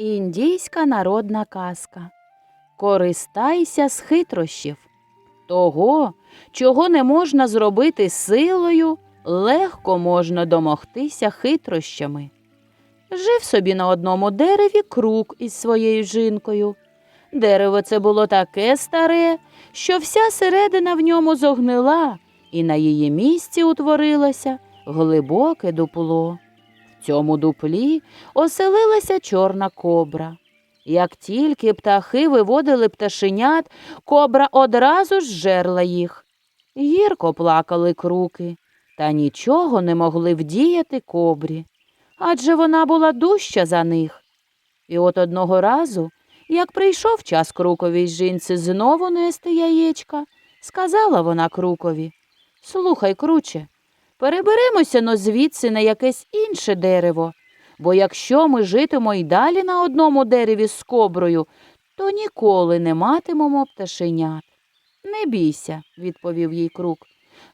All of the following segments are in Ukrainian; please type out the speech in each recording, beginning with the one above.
Індійська народна казка. Користайся з хитрощів. Того, чого не можна зробити силою, легко можна домогтися хитрощами. Жив собі на одному дереві крук із своєю жінкою. Дерево це було таке старе, що вся середина в ньому зогнила, і на її місці утворилося глибоке дупло. В цьому дуплі оселилася чорна кобра. Як тільки птахи виводили пташенят, кобра одразу ж жерла їх. Гірко плакали круки, та нічого не могли вдіяти кобрі, адже вона була дужча за них. І от одного разу, як прийшов час круковій жінці знову нести яєчка, сказала вона крукові Слухай, круче, переберемося но звідси на якесь інше дерево, бо якщо ми житимо й далі на одному дереві з коброю, то ніколи не матимемо пташенят. Не бійся, відповів їй крук.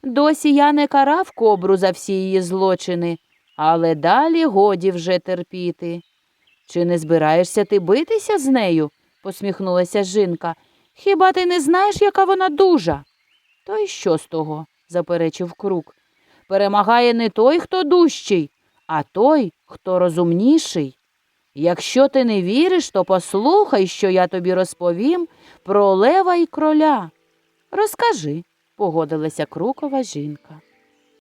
Досі я не карав кобру за всі її злочини, але далі годі вже терпіти. Чи не збираєшся ти битися з нею? посміхнулася жінка. Хіба ти не знаєш, яка вона дужа? То й що з того? заперечив крук. Перемагає не той, хто дужчий, а той, хто розумніший. Якщо ти не віриш, то послухай, що я тобі розповім про лева і кроля. Розкажи, погодилася крукова жінка.